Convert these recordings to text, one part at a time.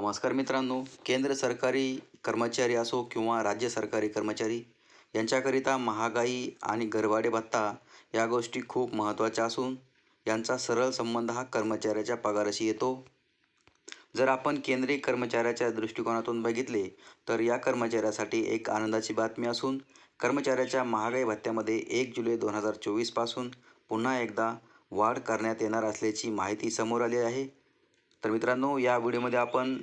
नमस्कार मित्रांनो. केंद्र सरकारी कर्मचारी असो किंवा राज्य सरकारी कर्मचारी यांच्याकरिता महागाई आणि घरवाडे भत्ता या गोष्टी खूप महत्त्वाच्या असून यांचा सरळ संबंध हा कर्मचाऱ्याच्या पगाराशी येतो. जर आपण केंद्रीय कर्मचाऱ्याच्या दृष्टिकोनातून बघितले तर या कर्मचाऱ्यासाठी एक आनंदाची बातमी असून कर्मचाऱ्याच्या महागाई भत्त्यामध्ये एक जुलै दोन हजार चोवीसपासून पुन्हा एकदा वाढ करण्यात येणार असल्याची माहिती समोर आली आहे. तर मित्रांनो या व्हिडिओमध्ये आपण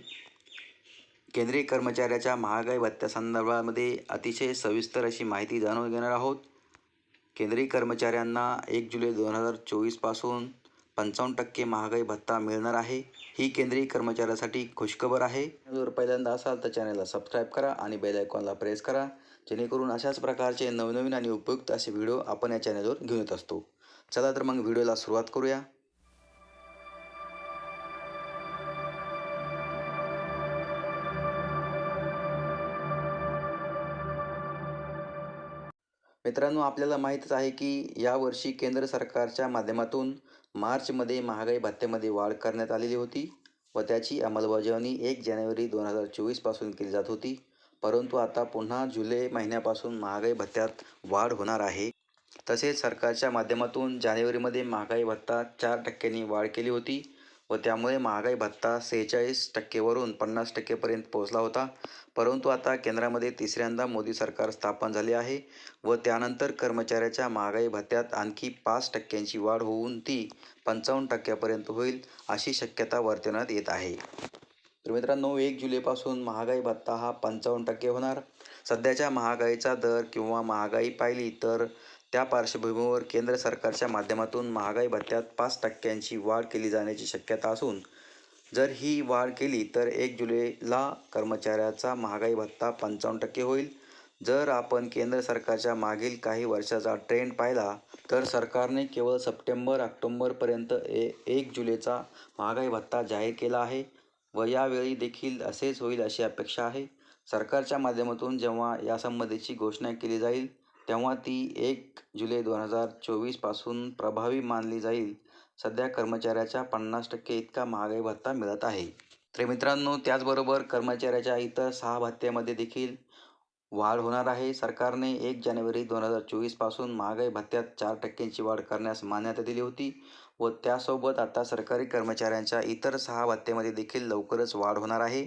केंद्रीय कर्मचाऱ्याच्या महागाई भत्त्यासंदर्भामध्ये अतिशय सविस्तर अशी माहिती जाणून घेणार आहोत. केंद्रीय कर्मचाऱ्यांना एक जुलै दोन हजार चोवीसपासून पंचावन्न टक्के महागाई भत्ता मिळणार आहे. ही केंद्रीय कर्मचाऱ्यासाठी खुशखबर आहे. जर पहिल्यांदा असाल तर चॅनलला सबस्क्राईब करा आणि बेल आयकॉनला प्रेस करा जेणेकरून अशाच प्रकारचे नवनवीन आणि उपयुक्त असे व्हिडिओ आपण या चॅनलवर घेऊन येत असतो. चला तर मग व्हिडिओला सुरुवात करूया. मित्रांनो आपल्याला माहीतच आहे की यावर्षी केंद्र सरकारच्या माध्यमातून मार्चमध्ये महागाई भत्त्यामध्ये वाढ करण्यात आलेली होती व त्याची अंमलबजावणी एक जानेवारी दोन हजार चोवीसपासून केली जात होती. परंतु आता पुन्हा जुलै महिन्यापासून महागाई भत्त्यात वाढ होणार आहे. तसेच सरकारच्या माध्यमातून जानेवारीमध्ये महागाई भत्ता चार टक्क्यांनी वाढ केली होती. व त्यामुळे महागाई भत्ता सेहेचाळीस टक्केवरून पन्नास टक्केपर्यंत पोहोचला होता. परंतु आता केंद्रामध्ये तिसऱ्यांदा मोदी सरकार स्थापन झाले आहे व त्यानंतर कर्मचाऱ्याच्या महागाई भत्त्यात आणखी पाच टक्क्यांची वाढ होऊन ती पंचावन्न टक्क्यापर्यंत होईल अशी शक्यता वर्तवण्यात येत आहे. तर मित्रांनो एक जुलैपासून महागाई भत्ता हा पंचावन्न टक्के होणार. सध्याच्या महागाईचा दर किंवा महागाई पाहिली तर त्या पार्श्वभूमीवर केंद्र सरकारच्या माध्यमातून महागाई भत्त्यात पाच टक्क्यांची वाढ केली जाण्याची शक्यता असून जर ही वाढ केली तर एक जुलैला कर्मचाऱ्याचा महागाई भत्ता पंचावन्न टक्के होईल. जर आपण केंद्र सरकारच्या मागील काही वर्षाचा ट्रेंड पाहिला तर सरकारने केवळ सप्टेंबर ऑक्टोंबरपर्यंत ए एक जुलैचा महागाई भत्ता जाहीर केला आहे व यावेळी देखील असेच होईल अशी अपेक्षा आहे. सरकारच्या माध्यमातून जेव्हा यासंबंधीची घोषणा केली जाईल तेव्हा ती एक जुलै दोन हजार चोवीसपासून प्रभावी मानली जाईल. सध्या कर्मचाऱ्याच्या पन्नास टक्के इतका महागाई भत्ता मिळत आहे. तर मित्रांनो त्याचबरोबर कर्मचाऱ्याच्या इतर सहा भत्त्यामध्ये देखील वाढ होणार आहे. सरकारने एक जानेवारी दोन हजार चोवीसपासून महागाई भत्त्यात चार टक्क्यांची वाढ करण्यास मान्यता दिली होती व त्यासोबत आता सरकारी कर्मचाऱ्यांच्या इतर सहा भत्त्यामध्ये देखील लवकरच वाढ होणार आहे.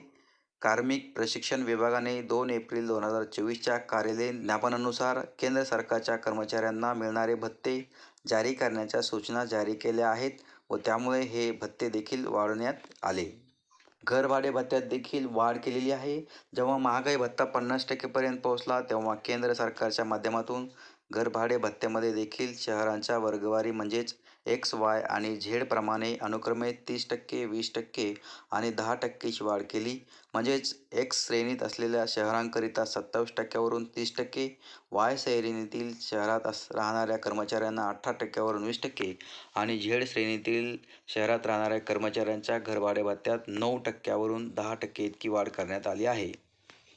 कार्मिक प्रशिक्षण विभागाने दोन एप्रिल दोन हजार चोवीसच्या कार्यालयीन ज्ञापनानुसार केंद्र सरकारच्या कर्मचाऱ्यांना मिळणारे भत्ते जारी करण्याच्या सूचना जारी केल्या आहेत व त्यामुळे हे भत्ते देखील वाढवण्यात आले. घरभाडे भत्त्यात देखील वाढ केलेली आहे. जेव्हा महागाई भत्ता पन्नास टक्केपर्यंत पोहोचला तेव्हा केंद्र सरकारच्या माध्यमातून घरभाडे भत्त्यामध्ये देखील शहरांच्या वर्गवारी म्हणजेच एक्स वाय आणि झेडप्रमाणे अनुक्रमे तीस टक्के वीस टक्के आणि दहा टक्केची वाढ केली. म्हणजेच एक्स श्रेणीत असलेल्या शहरांकरिता सत्तावीस टक्क्यावरून तीस टक्के वाय श्रेणीतील शहरात अस राहणाऱ्या कर्मचाऱ्यांना अठरा टक्क्यावरून वीस टक्के आणि झेड श्रेणीतील शहरात राहणाऱ्या कर्मचाऱ्यांच्या घरभाडे भत्त्यात नऊ टक्क्यावरून दहा टक्के इतकी वाढ करण्यात आली आहे.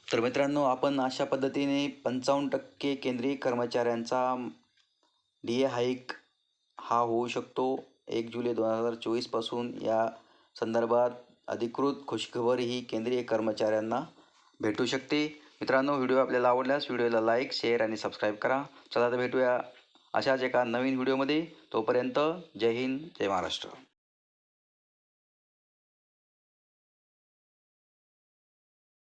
तर मित्रांनो आपण अशा पद्धतीने पंचावन्न टक्के केंद्रीय कर्मचाऱ्यांचा डी ए हाईक हा होऊ शकतो. एक जुलै दोन हजार चोवीसपासून या संदर्भात अधिकृत खुशखबर ही केंद्रीय कर्मचाऱ्यांना भेटू शकते. मित्रांनो व्हिडिओ आपल्याला आवडल्यास व्हिडिओला लाईक शेअर आणि सबस्क्राईब करा. चला तर भेटूया अशाच एका नवीन व्हिडिओमध्ये. तोपर्यंत जय हिंद जय महाराष्ट्र.